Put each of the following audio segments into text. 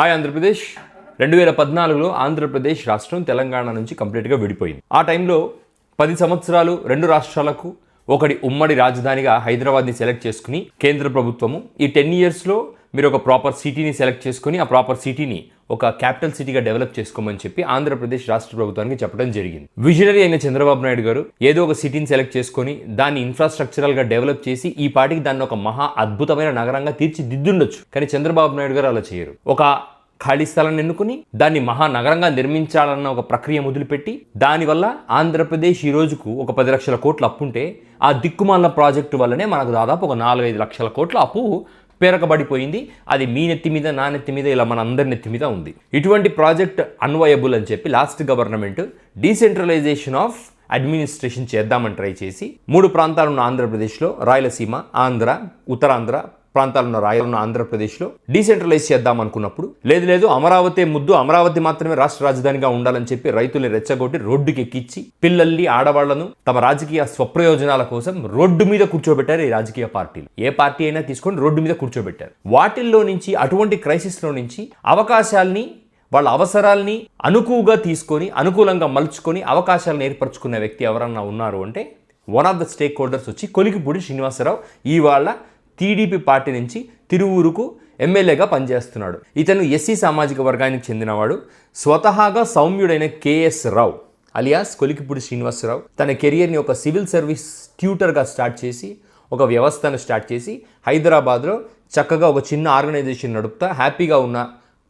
Hi Andhra Pradesh. రెండు వేల పద్నాలుగులో ఆంధ్రప్రదేశ్ రాష్ట్రం తెలంగాణ నుంచి కంప్లీట్గా విడిపోయింది. ఆ టైంలో పది సంవత్సరాలు రెండు రాష్ట్రాలకు ఒకటి ఉమ్మడి రాజధానిగా హైదరాబాద్ని సెలెక్ట్ చేసుకుని కేంద్ర ప్రభుత్వము. ఈ టెన్ ఇయర్స్లో మీరు ఒక ప్రాపర్ సిటీని సెలెక్ట్ చేసుకుని ఆ ప్రాపర్ సిటీని ఒక క్యాపిటల్ సిటీగా డెవలప్ చేసుకోమని చెప్పి ఆంధ్రప్రదేశ్ రాష్ట్ర ప్రభుత్వానికి చెప్పడం జరిగింది. విజనరీ అయిన చంద్రబాబు నాయుడు గారు ఏదో ఒక సిటీని సెలెక్ట్ చేసుకొని దాన్ని ఇన్ఫ్రాస్ట్రక్చరల్గా డెవలప్ చేసి ఈ పాటికి దాన్ని ఒక మహా అద్భుతమైన నగరంగా తీర్చిదిద్దుండొచ్చు. కానీ చంద్రబాబు నాయుడు గారు అలా చేయరు. ఒక ఖాళీ స్థలాన్ని ఎన్నుకుని దాన్ని మహానగరంగా నిర్మించాలన్న ఒక ప్రక్రియ మొదలుపెట్టి దానివల్ల ఆంధ్రప్రదేశ్ ఈ రోజుకు ఒక పది లక్షల కోట్ల అప్పు ఉంటే ఆ దిక్కుమాల ప్రాజెక్టు వల్లనే మనకు దాదాపు ఒక నాలుగైదు లక్షల కోట్ల అప్పు పేరకబడిపోయింది. అది మీ నెత్తి మీద నా నెత్తి మీద ఇలా మన అందరి నెత్తి మీద ఉంది. ఇటువంటి ప్రాజెక్ట్ అన్వయబుల్ అని చెప్పి last government decentralization of administration చేద్దామని ట్రై చేసి మూడు ప్రాంతాలు ఉన్న ఆంధ్రప్రదేశ్లో రాయలసీమ ఆంధ్ర ఉత్తరాంధ్ర ప్రాంతాలున్న రాయలున్న ఆంధ్రప్రదేశ్లో డీసెంట్రలైజ్ చేద్దాం అనుకున్నప్పుడు లేదు లేదు అమరావతి ముద్దు అమరావతి మాత్రమే రాష్ట్ర రాజధానిగా ఉండాలని చెప్పి రైతుల్ని రెచ్చగొట్టి రోడ్డుకి ఎక్కించి పిల్లల్ని ఆడవాళ్ళను తమ రాజకీయ స్వప్రయోజనాల కోసం రోడ్డు మీద కూర్చోబెట్టారు ఈ రాజకీయ పార్టీలు. ఏ పార్టీ అయినా తీసుకొని రోడ్డు మీద కూర్చోబెట్టారు. వాటిల్లో నుంచి అటువంటి క్రైసిస్లో నుంచి అవకాశాల్ని వాళ్ళ అవసరాల్ని అనుకువగా తీసుకొని అనుకూలంగా మలుచుకొని అవకాశాలను ఏర్పరచుకున్న వ్యక్తి ఎవరన్నా ఉన్నారు అంటే one of the stakeholders వచ్చి కొలికిపూడి శ్రీనివాసరావు ఇవాళ టీడీపీ పార్టీ నుంచి తిరువూరుకు ఎమ్మెల్యేగా పనిచేస్తున్నాడు. ఇతను ఎస్సీ సామాజిక వర్గానికి చెందినవాడు. స్వతహాగా సౌమ్యుడైన K S Rao alias Kolikapudi Srinivasarao తన కెరియర్ని ఒక సివిల్ సర్వీస్ ట్యూటర్గా స్టార్ట్ చేసి ఒక వ్యవస్థను స్టార్ట్ చేసి హైదరాబాద్లో చక్కగా ఒక చిన్న ఆర్గనైజేషన్ నడుపుతా హ్యాపీగా ఉన్న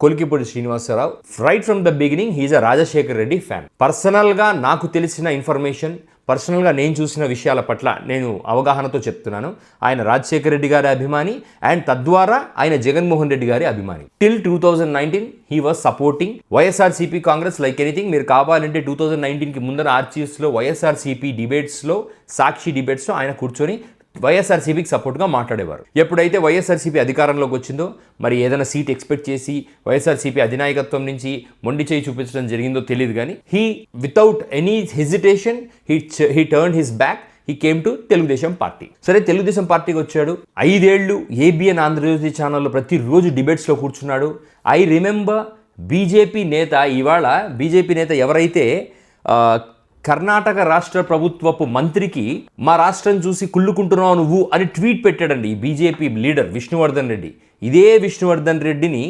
Kolikapudi Srinivasarao. Right from the beginning he's a Rajasekhar Reddy fan పర్సనల్గా నాకు తెలిసిన ఇన్ఫర్మేషన్ పర్సనల్గా నేను చూసిన విషయాల పట్ల నేను అవగాహనతో చెప్తున్నాను. ఆయన రాజశేఖర రెడ్డి గారి అభిమాని అండ్ తద్వారా ఆయన జగన్మోహన్ రెడ్డి గారి అభిమాని. Till two thousand nineteen he was supporting YSRCP Congress like anything మీరు కావాలంటే టూ థౌజండ్ నైన్టీన్కి ముందర ఆర్చీఎస్లో వైఎస్ఆర్సీపీ డిబేట్స్లో సాక్షి డిబేట్స్లో ఆయన కూర్చొని వైఎస్ఆర్సీపీకి సపోర్ట్గా మాట్లాడేవారు. ఎప్పుడైతే వైఎస్ఆర్సీపీ అధికారంలోకి వచ్చిందో మరి ఏదైనా సీట్ ఎక్స్పెక్ట్ చేసి వైఎస్ఆర్సీపీ అధినాయకత్వం నుంచి మొండి చేయి చూపించడం జరిగిందో తెలియదు కానీ he without any hesitation he he turn his back he came to Telugu Desam party. సరే తెలుగుదేశం పార్టీకి వచ్చాడు. ఐదేళ్ళు ఏబిఎన్ ఆంధ్రజ్యోతి ఛానల్లో ప్రతిరోజు డిబేట్స్లో కూర్చున్నాడు. ఐ రిమెంబర్ బీజేపీ నేత ఇవాళ బీజేపీ నేత ఎవరైతే కర్ణాటక రాష్ట్ర ప్రభుత్వపు మంత్రికి మా రాష్ట్రం చూసి కుళ్ళుకుంటున్నావు నువ్వు అని ట్వీట్ పెట్టాడండి ఈ బీజేపీ లీడర్ విష్ణువర్ధన్ రెడ్డి. ఇదే విష్ణువర్ధన్ రెడ్డిని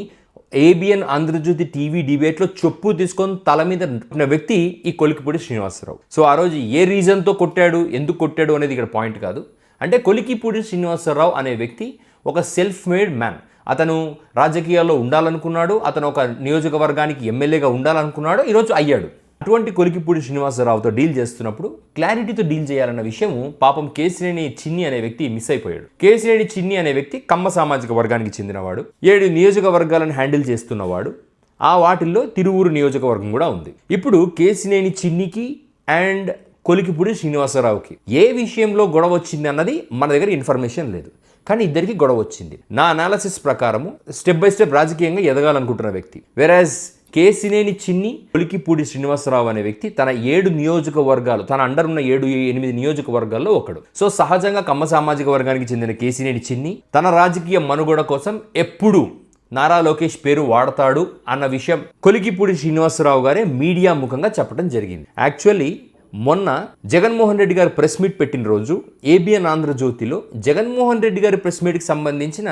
ఏబిఎన్ ఆంధ్రజ్యోతి టీవీ డిబేట్లో చెప్పు తీసుకొని తల మీద ఉన్న వ్యక్తి ఈ కొలికిపూడి శ్రీనివాసరావు. సో ఆ రోజు ఏ రీజన్తో కొట్టాడు ఎందుకు కొట్టాడు అనేది ఇక్కడ పాయింట్ కాదు. అంటే కొలికిపూడి శ్రీనివాసరావు అనే వ్యక్తి ఒక సెల్ఫ్ మేడ్ మ్యాన్. అతను రాజకీయాల్లో ఉండాలనుకున్నాడు అతను ఒక నియోజకవర్గానికి ఎమ్మెల్యేగా ఉండాలనుకున్నాడు ఈరోజు అయ్యాడు. అటువంటి కొలికిపూడి శ్రీనివాసరావుతో డీల్ చేస్తున్నప్పుడు క్లారిటీతో డీల్ చేయాలన్న విషయం పాపం కేసినేని చిన్ని అనే వ్యక్తి మిస్ అయిపోయాడు. కేసినేని చిన్ని అనే వ్యక్తి కమ్మ సామాజిక వర్గానికి చెందినవాడు. ఏడు నియోజకవర్గాలను హ్యాండిల్ చేస్తున్నవాడు. ఆ వాటిల్లో తిరువూరు నియోజకవర్గం కూడా ఉంది. ఇప్పుడు కేసినేని చిన్నికి అండ్ కొలికిపూడి శ్రీనివాసరావుకి ఏ విషయంలో గొడవ వచ్చింది అన్నది మన దగ్గర ఇన్ఫర్మేషన్ లేదు. కానీ ఇద్దరికి గొడవ వచ్చింది. నా అనాలసిస్ ప్రకారము స్టెప్ బై స్టెప్ రాజకీయంగా ఎదగాలనుకుంటున్న వ్యక్తి. వెరాజ్ కేసినేని చిన్ని కొలికిపూడి శ్రీనివాసరావు అనే వ్యక్తి తన ఏడు నియోజకవర్గాలు తన అండర్ ఉన్న ఏడు ఎనిమిది నియోజకవర్గాల్లో ఒకడు. సో సహజంగా కమ్మ సామాజిక వర్గానికి చెందిన కేసినేని చిన్ని తన రాజకీయ మనుగడ కోసం ఎప్పుడూ నారా లోకేష్ పేరు వాడతాడు అన్న విషయం కొలికిపూడి శ్రీనివాసరావు గారే మీడియా ముఖంగా చెప్పడం జరిగింది. యాక్చువల్లీ మొన్న జగన్మోహన్ రెడ్డి గారు ప్రెస్ మీట్ పెట్టిన రోజు ఏబిఎన్ ఆంధ్రజ్యోతిలో జగన్మోహన్ రెడ్డి గారి ప్రెస్ మీట్కి సంబంధించిన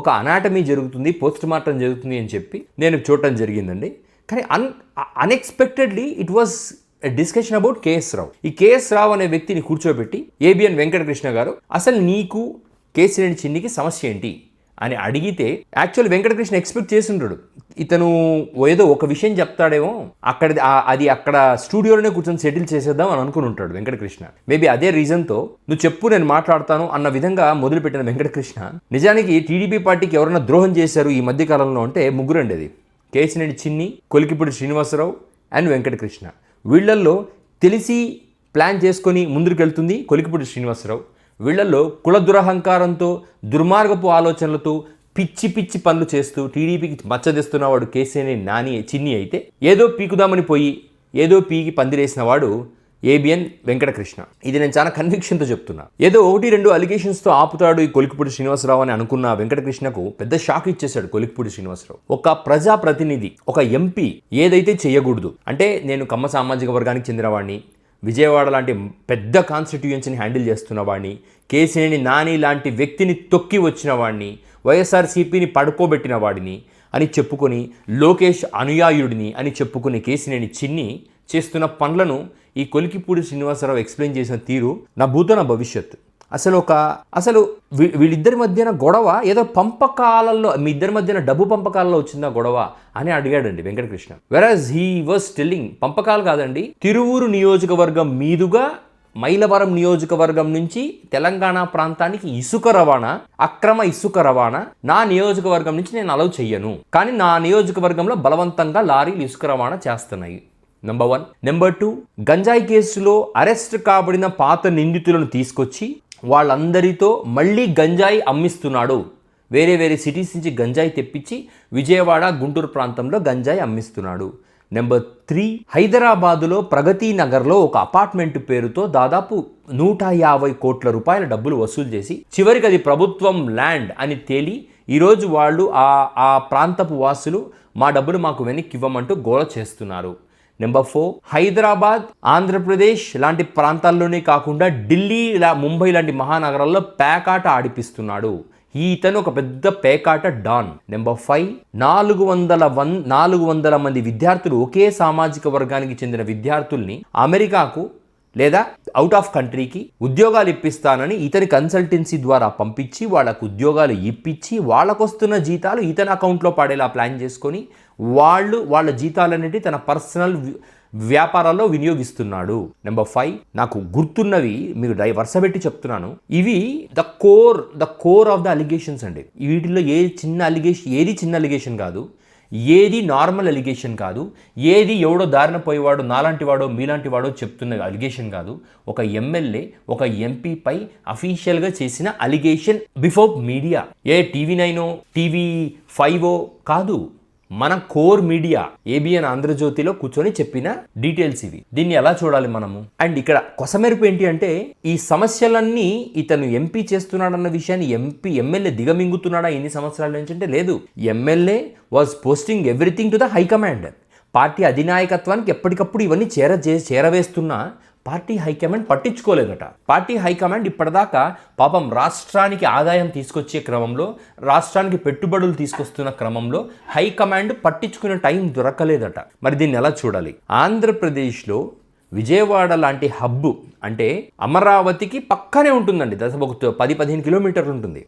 ఒక అనాటమీ జరుగుతుంది పోస్ట్ మార్టం జరుగుతుంది అని చెప్పి నేను చూడటం జరిగిందండి. కానీ un unexpectedly it was discussion about KS Rao ఈ కేఎస్ రావు అనే వ్యక్తిని కూర్చోబెట్టి ఏబిఎన్ వెంకటకృష్ణ గారు అసలు నీకు కేసీరెడ్డి చిన్నికి సమస్య ఏంటి? అని అడిగితే యాక్చువల్ వెంకటకృష్ణ ఎక్స్పెక్ట్ చేసిండ్రాడు. ఇతను ఏదో ఒక విషయం చెప్తాడేమో అక్కడ అది అక్కడ స్టూడియోలోనే కూర్చొని సెటిల్ చేసేద్దాం అని అనుకుని ఉంటాడు వెంకటకృష్ణ. మేబీ అదే రీజన్తో నువ్వు చెప్పు నేను మాట్లాడతాను అన్న విధంగా మొదలుపెట్టిన వెంకటకృష్ణ నిజానికి టీడీపీ పార్టీకి ఎవరైనా ద్రోహం చేశారు ఈ మధ్య కాలంలో అంటే ముగ్గురండి అది కేసినేని చిన్ని కొలికిపూడి శ్రీనివాసరావు అండ్ వెంకటకృష్ణ. వీళ్ళల్లో తెలిసి ప్లాన్ చేసుకొని ముందుకెళ్తుంది కొలికిపూడి శ్రీనివాసరావు. వీళ్ళల్లో కుల దురహంకారంతో దుర్మార్గపు ఆలోచనలతో పిచ్చి పిచ్చి పనులు చేస్తూ టీడీపీకి మచ్చదిస్తున్నవాడు కేసీని నాని చిన్ని అయితే ఏదో పీకుదామని పోయి ఏదో పీకి పందిరేసిన వాడు ఏబిఎన్ వెంకటకృష్ణ. ఇది నేను చాలా కన్విక్షన్తో చెప్తున్నా. ఏదో ఒకటి రెండు అలిగేషన్స్తో ఆపుతాడు ఈ కొలికిపూడి శ్రీనివాసరావు అని అనుకున్న వెంకటకృష్ణకు పెద్ద షాక్ ఇచ్చేశాడు కొలికిపూడి శ్రీనివాసరావు. ఒక ప్రజాప్రతినిధి ఒక ఎంపీ ఏదైతే చేయకూడదు అంటే నేను కమ్మ సామాజిక వర్గానికి చెందినవాడిని విజయవాడ లాంటి పెద్ద కాన్స్టిట్యుయెన్సీని హ్యాండిల్ చేస్తున్న వాడిని కేసీనేని నాని లాంటి వ్యక్తిని తొక్కి వచ్చిన వాడిని వైఎస్ఆర్సీపీని పడుకోబెట్టిన వాడిని అని చెప్పుకొని లోకేష్ అనుయాయుడిని అని చెప్పుకుని కేసినేని చిన్ని చేస్తున్న పనులను ఈ కొలికిపూడి శ్రీనివాసరావు ఎక్స్ప్లెయిన్ చేసిన తీరు నా భూతన భవిష్యత్తు. భవిష్యత్ అసలు ఒక అసలు వీ- వీళ్ళిద్దరి మధ్యన గొడవ ఏదో పంపకాలలో మీ ఇద్దరి మధ్యన డబ్బు పంపకాలలో వచ్చిందా గొడవ అని అడిగాడండి వెంకటకృష్ణ. వెరాజ్ హీ వాజ్ టెల్లింగ్ పంపకాలు కాదండి తిరువూరు నియోజకవర్గం మీదుగా మైలవరం నియోజకవర్గం నుంచి తెలంగాణ ప్రాంతానికి ఇసుక రవాణా అక్రమ ఇసుక రవాణా నా నియోజకవర్గం నుంచి నేను అలౌ చెయ్యను. కానీ నా నియోజకవర్గంలో బలవంతంగా లారీలు ఇసుక రవాణా చేస్తున్నాయి. నెంబర్ వన్ నెంబర్ టూ గంజాయి కేసులో అరెస్ట్ కాబడిన పాత నిందితులను తీసుకొచ్చి వాళ్ళందరితో మళ్ళీ గంజాయి అమ్మిస్తున్నాడు. వేరే వేరే సిటీస్ నుంచి గంజాయి తెప్పించి విజయవాడ గుంటూరు ప్రాంతంలో గంజాయి అమ్మిస్తున్నాడు. నెంబర్ త్రీ హైదరాబాదులో ప్రగతి నగర్లో ఒక అపార్ట్మెంట్ పేరుతో దాదాపు నూట యాభై కోట్ల రూపాయల డబ్బులు వసూలు చేసి చివరికి అది ప్రభుత్వం ల్యాండ్ అని తేలి ఈరోజు వాళ్ళు ఆ ఆ ప్రాంతపు వాసులు మా డబ్బులు మాకు వెనక్కి ఇవ్వమంటూ గోల చేస్తున్నారు. నెంబర్ ఫోర్ హైదరాబాద్ ఆంధ్రప్రదేశ్ లాంటి ప్రాంతాల్లోనే కాకుండా ఢిల్లీ ఇలా ముంబై లాంటి మహానగరాల్లో పేకాట ఆడిపిస్తున్నాడు. ఈతను ఒక పెద్ద పేకాట డాన్. నెంబర్ ఫైవ్ నాలుగు వందల వన్ నాలుగు వందల మంది విద్యార్థులు ఒకే సామాజిక వర్గానికి చెందిన విద్యార్థుల్ని అమెరికాకు లేదా అవుట్ ఆఫ్ కంట్రీకి ఉద్యోగాలు ఇప్పిస్తానని ఇతని కన్సల్టెన్సీ ద్వారా పంపించి వాళ్ళకు ఉద్యోగాలు ఇప్పించి వాళ్ళకొస్తున్న జీతాలు ఇతని అకౌంట్లో పడేలా ప్లాన్ చేసుకొని వాళ్ళు వాళ్ళ జీతాలన్నిటి తన పర్సనల్ వ్యాపారాల్లో వినియోగిస్తున్నాడు. నెంబర్ ఫైవ్ నాకు గుర్తున్నవి మీరు డై వరుస పెట్టి చెప్తున్నాను. ఇవి the core the core of the allegations అండి. వీటిలో ఏ చిన్న అలిగేషన్ ఏది చిన్న అలిగేషన్ కాదు. ఏది నార్మల్ అలిగేషన్ కాదు ఏది ఎవడో దారిన పోయేవాడో నాలాంటి వాడో మీలాంటి వాడో చెప్తున్న అలిగేషన్ కాదు. ఒక ఎమ్మెల్యే ఒక ఎంపీపై అఫీషియల్గా చేసిన అలిగేషన్ బిఫోర్ మీడియా ఏ టీవీ నైనో టీవీ ఫైవో కాదు. మన కోర్ మీడియా ఏబిఎన్ ఆంధ్రజ్యోతిలో కూర్చొని చెప్పిన డీటెయిల్స్ ఇవి. దీన్ని ఎలా చూడాలి మనము? అండ్ ఇక్కడ కొసమెరుపు ఏంటి అంటే ఈ సమస్యలన్నీ ఇతను ఎంపీ చేస్తున్నాడన్న విషయాన్ని ఎంపీ ఎమ్మెల్యే దిగమింగుతున్నాడా ఎన్ని సంవత్సరాల నుంచి అంటే లేదు. MLA was posting everything to the high command party అధినాయకత్వానికి ఎప్పటికప్పుడు ఇవన్నీ చేర చే- చేరవేస్తున్నా పార్టీ హైకమాండ్ పట్టించుకోలేదట. పార్టీ హైకమాండ్ ఇప్పటిదాకా పాపం రాష్ట్రానికి ఆదాయం తీసుకొచ్చే క్రమంలో రాష్ట్రానికి పెట్టుబడులు తీసుకొస్తున్న క్రమంలో హైకమాండ్ పట్టించుకునే టైం దొరకలేదట. మరి దీన్ని ఎలా చూడాలి? ఆంధ్రప్రదేశ్లో విజయవాడ లాంటి హబ్బు అంటే అమరావతికి పక్కనే ఉంటుందండి. దాదాపు ఒక పది పదిహేను కిలోమీటర్లు ఉంటుంది.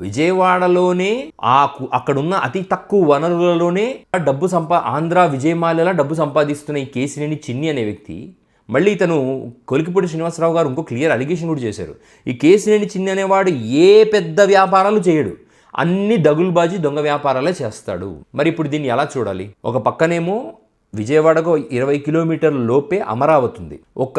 విజయవాడలోనే ఆ అక్కడున్న అతి తక్కువ వనరులలోనే డబ్బు సంపా ఆంధ్ర విజయమాలలో డబ్బు సంపాదిస్తున్న ఈ కేసినేని చిన్ని అనే వ్యక్తి మళ్ళీ ఇతను కొలికిపూడి శ్రీనివాసరావు గారు ఇంకో క్లియర్ అలిగేషన్ కూడా చేశారు. ఈ కేసినేని చిన్ని అనేవాడు ఏ పెద్ద వ్యాపారాలు చేయడు. అన్ని దగులుబాజీ దొంగ వ్యాపారాలే చేస్తాడు. మరి ఇప్పుడు దీన్ని ఎలా చూడాలి? ఒక పక్కనేమో విజయవాడకు ఇరవై కిలోమీటర్ల లోపే అమరావతి ఉంది. ఒక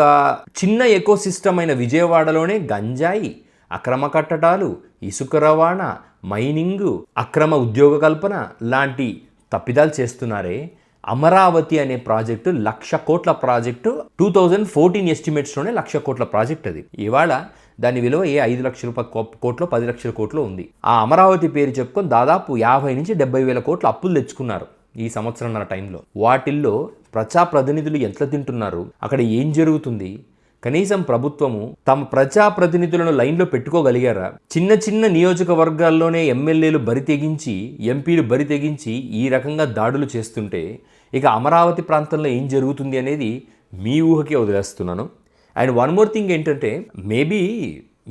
చిన్న ఎకోసిస్టమ్ అయిన విజయవాడలోనే గంజాయి అక్రమ కట్టడాలు ఇసుక రవాణా మైనింగు అక్రమ ఉద్యోగ కల్పన లాంటి తప్పిదాలు చేస్తున్నారే. అమరావతి అనే ప్రాజెక్టు లక్ష కోట్ల ప్రాజెక్టు టూ థౌజండ్ ఫోర్టీన్ ఎస్టిమేట్స్లోనే లక్ష కోట్ల ప్రాజెక్ట్ అది. ఇవాళ దాని విలువ ఏ ఐదు లక్షల ప- కో- కోట్లో పది లక్షల కోట్లో ఉంది. ఆ అమరావతి పేరు చెప్పుకొని దాదాపు యాభై నుంచి డెబ్బై వేల కోట్ల అప్పులు తెచ్చుకున్నారు ఈ సంవత్సరంన్నర టైంలో. వాటిల్లో ప్రజాప్రతినిధులు ఎంత తింటున్నారు? అక్కడ ఏం జరుగుతుంది? కనీసం ప్రభుత్వము తమ ప్రజాప్రతినిధులను లైన్లో పెట్టుకోగలిగారా? చిన్న చిన్న నియోజకవర్గాల్లోనే ఎమ్మెల్యేలు బరి తెగించి ఎంపీలు బరి తెగించి ఈ రకంగా దాడులు చేస్తుంటే ఇక అమరావతి ప్రాంతంలో ఏం జరుగుతుంది అనేది మీ ఊహకే వదిలేస్తున్నాను. అండ్ వన్ మోర్ థింగ్ ఏంటంటే మేబీ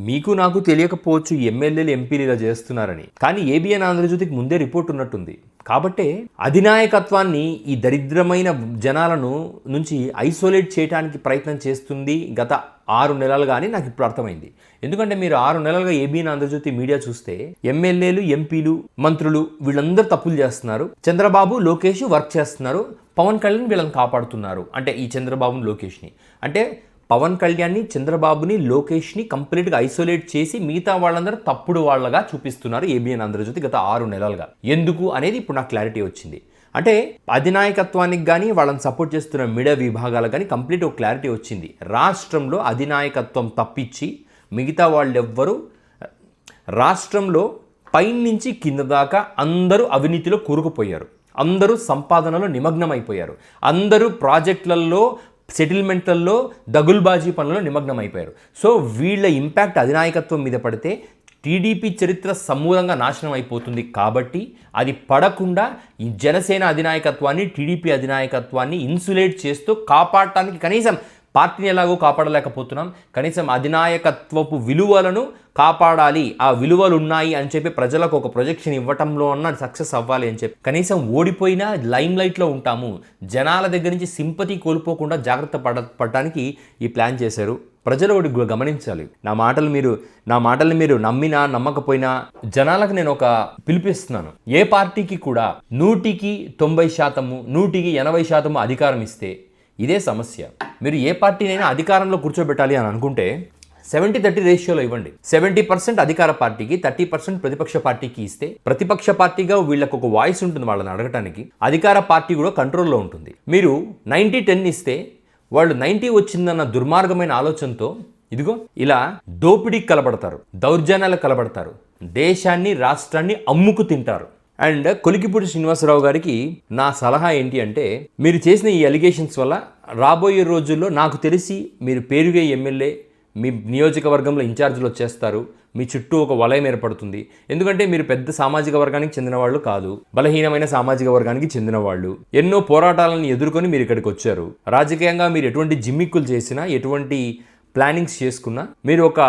మీకు నాకు తెలియకపోవచ్చు ఎమ్మెల్యేలు ఎంపీలు ఇలా చేస్తున్నారని. కానీ ఏబిఎన్ ఆంధ్రజ్యోతికి ముందే రిపోర్ట్ ఉన్నట్టుంది. కాబట్టే అధినాయకత్వాన్ని ఈ దరిద్రమైన జనాలను నుంచి ఐసోలేట్ చేయడానికి ప్రయత్నం చేస్తుంది గత ఆరు నెలలుగా అని నాకు ఇప్పుడు అర్థమైంది. ఎందుకంటే మీరు ఆరు నెలలుగా ఏబిఎన్ ఆంధ్రజ్యోతి మీడియా చూస్తే ఎమ్మెల్యేలు ఎంపీలు మంత్రులు వీళ్ళందరూ తప్పులు చేస్తున్నారు. చంద్రబాబు లోకేష్ వర్క్ చేస్తున్నారు. పవన్ కళ్యాణ్ వీళ్ళని కాపాడుతున్నారు. అంటే ఈ చంద్రబాబు లోకేష్ని. అంటే పవన్ కళ్యాణ్ని చంద్రబాబుని లోకేష్ని కంప్లీట్గా ఐసోలేట్ చేసి మిగతా వాళ్ళందరూ తప్పుడు వాళ్ళగా చూపిస్తున్నారు ఏబిఎన్ ఆంధ్రజ్యోతి గత ఆరు నెలలుగా. ఎందుకు అనేది ఇప్పుడు నాకు క్లారిటీ వచ్చింది. అంటే అధినాయకత్వానికి కానీ వాళ్ళని సపోర్ట్ చేస్తున్న మిడ విభాగాలకు కానీ కంప్లీట్ ఒక క్లారిటీ వచ్చింది. రాష్ట్రంలో అధినాయకత్వం తప్పించి మిగతా వాళ్ళెవ్వరూ రాష్ట్రంలో పైనుంచి కింద దాకా అందరూ అవినీతిలో కూరుకుపోయారు. అందరూ సంపాదనలో నిమగ్నమైపోయారు. అందరూ ప్రాజెక్టులలో సెటిల్మెంట్లలో దగుల్బాజీ పనులు నిమగ్నమైపోయారు. సో వీళ్ళ ఇంపాక్ట్ అధినాయకత్వం మీద పడితే టీడీపీ చరిత్ర సమూలంగా నాశనం అయిపోతుంది కాబట్టి అది పడకుండా ఈ జనసేన అధినాయకత్వాన్ని టీడీపీ అధినాయకత్వాన్ని ఇన్సులేట్ చేస్తూ కాపాడటానికి కనీసం పార్టీని ఎలాగో కాపాడలేకపోతున్నాం. కనీసం అధినాయకత్వపు విలువలను కాపాడాలి. ఆ విలువలు ఉన్నాయి అని చెప్పి ప్రజలకు ఒక ప్రొజెక్షన్ ఇవ్వటంలో అన్న సక్సెస్ అవ్వాలి అని చెప్పి. కనీసం ఓడిపోయినా లైమ్ లైట్లో ఉంటాము. జనాల దగ్గర నుంచి సింపతి కోల్పోకుండా జాగ్రత్త పడ పడటానికి ఈ ప్లాన్ చేశారు. ప్రజలు ఒకటి గమనించాలి. నా మాటలు మీరు నా మాటలు మీరు నమ్మినా నమ్మకపోయినా జనాలకు నేను ఒక పిలిపిస్తున్నాను. ఏ పార్టీకి కూడా నూటికి తొంభై శాతము నూటికి ఎనభై శాతము అధికారం ఇస్తే ఇదే సమస్య. మీరు ఏ పార్టీనైనా అధికారంలో కూర్చోబెట్టాలి అని అనుకుంటే సెవెంటీ థర్టీ రేషియోలో ఇవ్వండి. సెవెంటీ పర్సెంట్ అధికార పార్టీకి థర్టీ పర్సెంట్ ప్రతిపక్ష పార్టీకి ఇస్తే ప్రతిపక్ష పార్టీగా వీళ్ళకు ఒక వాయిస్ ఉంటుంది వాళ్ళని అడగటానికి. అధికార పార్టీ కూడా కంట్రోల్లో ఉంటుంది. మీరు నైంటీ టెన్ ఇస్తే వాళ్ళు నైంటీ వచ్చిందన్న దుర్మార్గమైన ఆలోచనతో ఇదిగో ఇలా దోపిడీకి కలబడతారు దౌర్జన్యాలకు కలబడతారు దేశాన్ని రాష్ట్రాన్ని అమ్ముకు తింటారు. అండ్ కొలికిపూడి శ్రీనివాసరావు గారికి నా సలహా ఏంటి అంటే మీరు చేసిన ఈ అలిగేషన్స్ వల్ల రాబోయే రోజుల్లో నాకు తెలిసి మీరు పేరుగే ఎమ్మెల్యే మీ నియోజకవర్గంలో ఇన్ఛార్జీలు వచ్చేస్తారు మీ చుట్టూ ఒక వలయం ఏర్పడుతుంది. ఎందుకంటే మీరు పెద్ద సామాజిక వర్గానికి చెందిన వాళ్ళు కాదు బలహీనమైన సామాజిక వర్గానికి చెందిన వాళ్ళు. ఎన్నో పోరాటాలను ఎదుర్కొని మీరు ఇక్కడికి వచ్చారు. రాజకీయంగా మీరు ఎటువంటి జిమ్మిక్కులు చేసినా ఎటువంటి ప్లానింగ్స్ చేసుకున్నా మీరు ఒక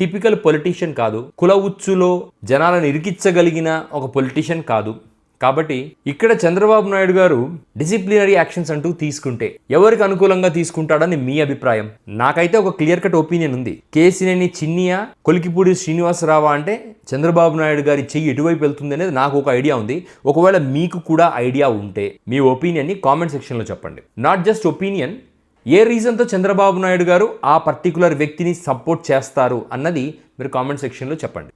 టిపికల్ పొలిటీషియన్ కాదు కుల ఉచ్చులో జనాలను ఇరికించగలిగిన ఒక పొలిటీషియన్ కాదు. కాబట్టి ఇక్కడ చంద్రబాబు నాయుడు గారు డిసిప్లినరీ యాక్షన్స్ అంటూ తీసుకుంటే ఎవరికి అనుకూలంగా తీసుకుంటాడని మీ అభిప్రాయం? నాకైతే ఒక క్లియర్ కట్ ఒపీనియన్ ఉంది. కేసినేని చిన్నియా కొలికిపూడి శ్రీనివాసరావా అంటే చంద్రబాబు నాయుడు గారి చెయ్యి ఎటువైపు వెళ్తుంది అనేది నాకు ఒక ఐడియా ఉంది. ఒకవేళ మీకు కూడా ఐడియా ఉంటే మీ ఒపీనియన్ని కామెంట్ సెక్షన్లో చెప్పండి. నాట్ జస్ట్ ఒపీనియన్ ఏ రీజన్తో చంద్రబాబు నాయుడు గారు ఆ పర్టికులర్ వ్యక్తిని సపోర్ట్ చేస్తారు అన్నది మీరు కామెంట్ సెక్షన్లో చెప్పండి.